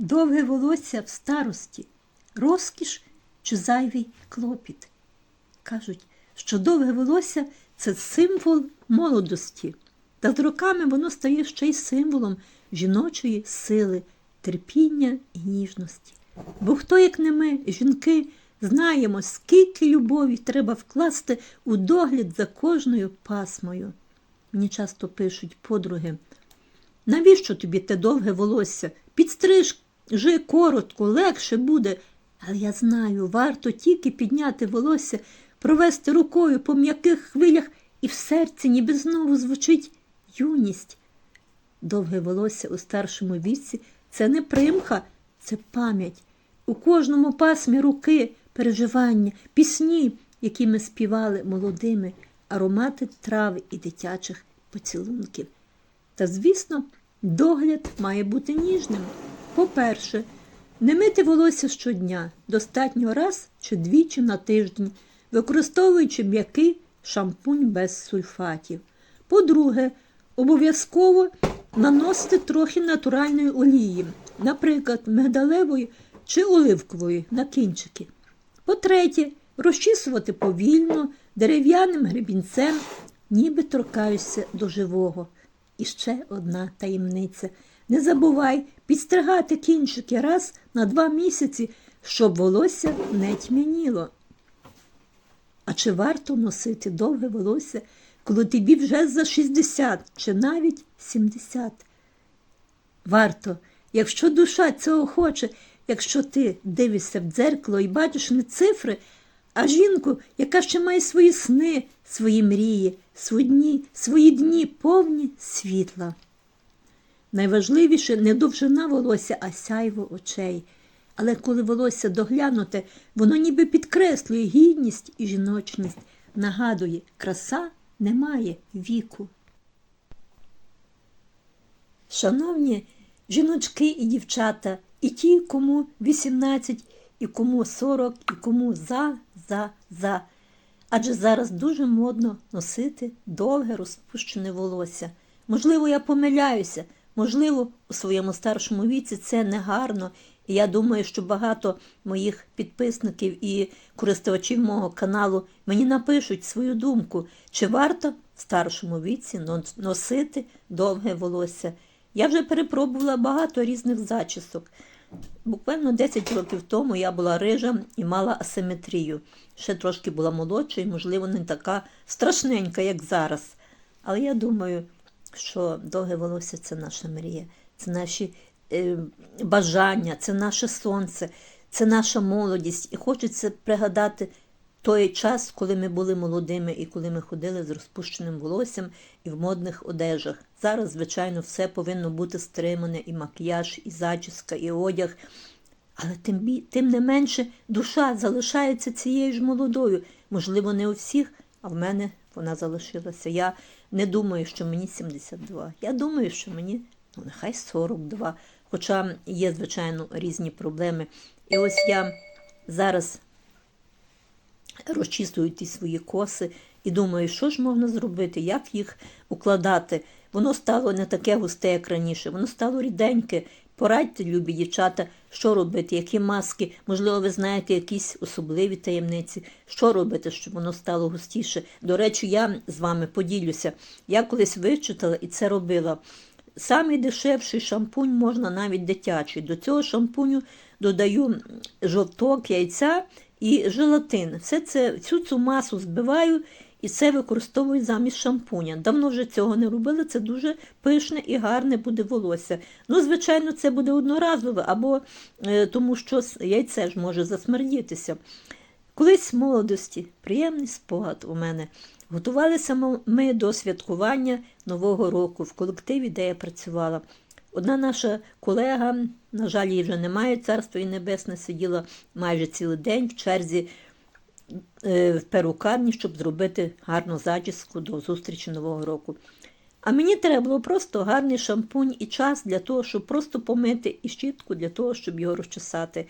Довге волосся в старості, розкіш чи зайвий клопіт. Кажуть, що довге волосся це символ молодості, та з роками воно стає ще й символом жіночої сили, терпіння і ніжності. Бо хто, як не ми, жінки, знаємо, скільки любові треба вкласти у догляд за кожною пасмою. Мені часто пишуть подруги, навіщо тобі те довге волосся? Підстрижи коротко, легше буде. Але я знаю, варто тільки підняти волосся, провести рукою по м'яких хвилях, і в серці ніби знову звучить юність. Довге волосся у старшому віці це не примха, це пам'ять. У кожному пасмі руки, переживання, пісні, які ми співали молодими, аромати трав і дитячих поцілунків. Та, звісно, догляд має бути ніжним. По-перше, не мити волосся щодня, достатньо раз чи двічі на тиждень, використовуючи м'який шампунь без сульфатів. По-друге, обов'язково наносити трохи натуральної олії, наприклад, мигдалевої чи оливкової на кінчики. По-третє, розчісувати повільно, дерев'яним гребінцем, ніби торкаюся до живого. І ще одна таємниця. Не забувай підстригати кінчики раз на два місяці, щоб волосся не тьмяніло. А чи варто носити довге волосся, коли тобі вже за 60 чи навіть 70? Варто, якщо душа цього хоче, якщо ти дивишся в дзеркало і бачиш не цифри, а жінку, яка ще має свої сни, свої мрії, свої дні, свої дні повні світла. Найважливіше не довжина волосся, а сяйво очей. Але коли волосся доглянуте, воно ніби підкреслює гідність і жіночність, нагадує, краса не має віку. Шановні жіночки і дівчата, і ті, кому 18, і кому 40, і кому за, за, за. Адже зараз дуже модно носити довге розпущене волосся. Можливо, я помиляюся, можливо, у своєму старшому віці це негарно. І я думаю, що багато моїх підписників і користувачів мого каналу мені напишуть свою думку, чи варто в старшому віці носити довге волосся. Я вже перепробувала багато різних зачісок. Буквально 10 років тому я була рижа і мала асиметрію. Ще трошки була молодша і, можливо, не така страшненька, як зараз. Але я думаю, що довге волосся це наша мрія, це наші е, бажання, це наше сонце, це наша молодість. І хочеться пригадати той час, коли ми були молодими і коли ми ходили з розпущеним волоссям і в модних одежах. Зараз, звичайно, все повинно бути стримане, і макіяж, і зачіска, і одяг. Але тим, тим не менше душа залишається цією ж молодою. Можливо, не у всіх, а в мене вона залишилася. Я не думаю, що мені 72. Я думаю, що мені ну, нехай 42. Хоча є, звичайно, різні проблеми. І ось я зараз розчісую ті свої коси і думаю, що ж можна зробити, як їх укладати. Воно стало не таке густе, як раніше, воно стало ріденьке. Порадьте, любі дівчата, що робити, які маски, можливо, ви знаєте якісь особливі таємниці, що робити, щоб воно стало густіше. До речі, я з вами поділюся. Я колись вичитала і це робила. Самий дешевший шампунь можна навіть дитячий. До цього шампуню додаю жовток, яйця і желатин. Все це, Всю цю масу збиваю і це використовую замість шампуня. Давно вже цього не робила, це дуже пишне і гарне буде волосся. Ну, звичайно, це буде одноразове, або е, тому що яйце ж може засмердітися. Колись в молодості, приємний спогад у мене. Готувалися ми до святкування Нового року в колективі, де я працювала. Одна наша колега, на жаль, її вже немає, царство і небесне, сиділа майже цілий день в черзі в перукарні, щоб зробити гарну зачіску до зустрічі Нового року. А мені треба було просто гарний шампунь і час для того, щоб просто помити і щітку для того, щоб його розчесати.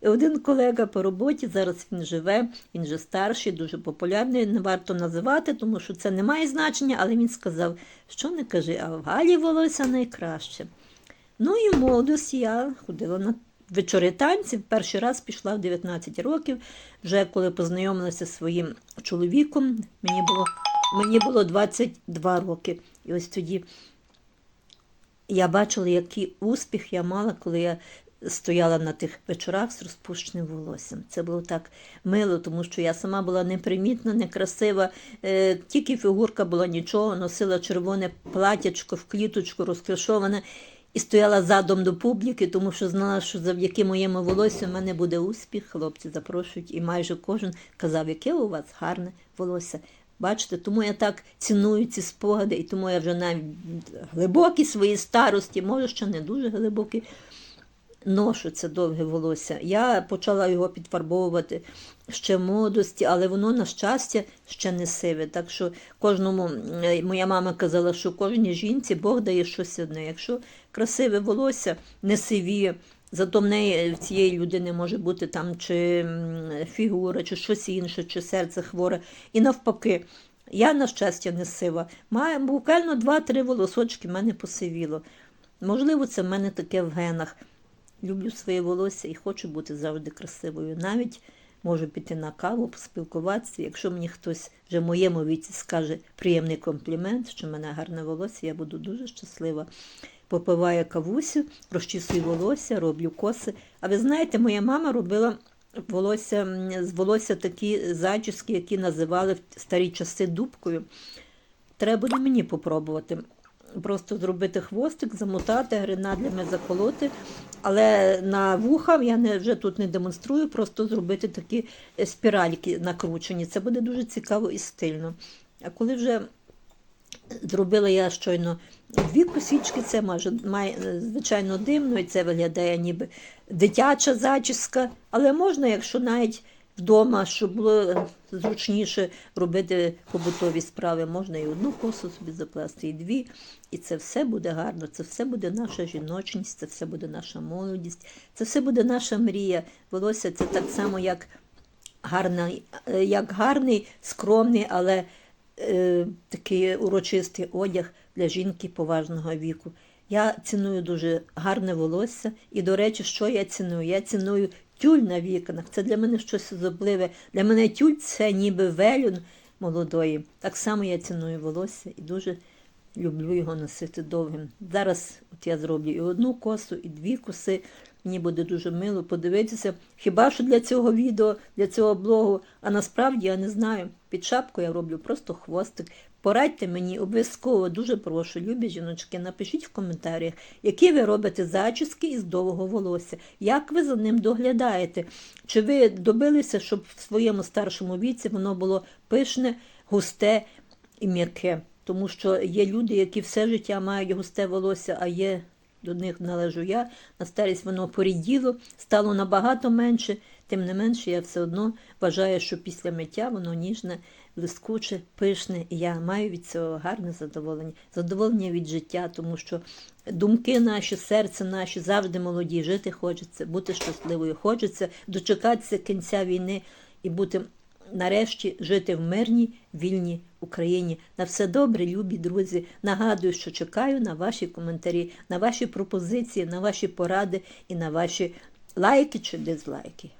І один колега по роботі, зараз він живе, він вже старший, дуже популярний, не варто називати, тому що це не має значення, але він сказав, що не кажи, а в Галі волосся найкраще. Ну і в молодості я ходила на вечори танців. Перший раз пішла в 19 років, вже коли познайомилася зі своїм чоловіком, мені було, мені було 22 роки. І ось тоді я бачила, який успіх я мала, коли я стояла на тих вечорах з розпущеним волоссям. Це було так мило, тому що я сама була непримітна, некрасива, е, тільки фігурка була нічого, носила червоне платячко в кліточку розкрашоване. І стояла задом до публіки, тому що знала, що завдяки моєму волосю в мене буде успіх. Хлопці запрошують, і майже кожен казав, яке у вас гарне волосся. Бачите, тому я так ціную ці спогади, і тому я вже навіть глибокі свої старості, може, ще не дуже глибокі, ношу це довге волосся. Я почала його підфарбовувати ще в молодості, але воно, на щастя, ще не сиве. Так що кожному, е, моя мама казала, що кожній жінці Бог дає щось одне. Якщо красиве волосся не сивіє, Зато в неї в цієї людини може бути там чи фігура, чи щось інше, чи серце хворе. І навпаки, я, на щастя, не сива. Маю буквально 2-3 волосочки в мене посивіло. Можливо, це в мене таке в генах. Люблю своє волосся і хочу бути завжди красивою. Навіть можу піти на каву, поспілкуватися. Якщо мені хтось вже в моєму віці скаже приємний комплімент, що в мене гарне волосся, я буду дуже щаслива. Попиваю кавусю, розчісую волосся, роблю коси. А ви знаєте, моя мама робила волосся, з волосся такі зачіски, які називали в старі часи дубкою. Треба буде мені попробувати. Просто зробити хвостик, замотати, гренадлями заколоти. Але на вуха я не, вже тут не демонструю, просто зробити такі е, спіральки накручені. Це буде дуже цікаво і стильно. А коли вже зробила я щойно дві косічки, це майже має, е, звичайно дивно, і це виглядає ніби дитяча зачіска. Але можна, якщо навіть вдома, щоб було е, зручніше робити побутові справи, можна і одну косу собі заплести, і дві. І це все буде гарно, це все буде наша жіночність, це все буде наша молодість, це все буде наша мрія. Волосся це так само, як гарний, е, як гарний, скромний, але е, такий урочистий одяг для жінки поважного віку. Я ціную дуже гарне волосся. І, до речі, що я ціную? Я ціную тюль на вікнах. Це для мене щось особливе. Для мене тюль це ніби велюн молодої. Так само я ціную волосся і дуже люблю його носити довгим. Зараз от я зроблю і одну косу, і дві коси. Мені буде дуже мило подивитися. Хіба що для цього відео, для цього блогу, а насправді я не знаю. Під шапку я роблю просто хвостик. Порадьте мені обов'язково, дуже прошу, любі жіночки, напишіть в коментарях, які ви робите зачіски із довгого волосся, як ви за ним доглядаєте. Чи ви добилися, щоб в своєму старшому віці воно було пишне, густе і м'яке? Тому що є люди, які все життя мають густе волосся, а є до них належу я. На старість воно поріділо, стало набагато менше. Тим не менше, я все одно вважаю, що після миття воно ніжне, блискуче, пишне, і я маю від цього гарне задоволення, задоволення від життя, тому що думки наші, серце наші завжди молоді. Жити хочеться, бути щасливою, хочеться дочекатися кінця війни і бути нарешті жити в мирній, вільній Україні. На все добре, любі друзі. Нагадую, що чекаю на ваші коментарі, на ваші пропозиції, на ваші поради і на ваші лайки чи дизлайки.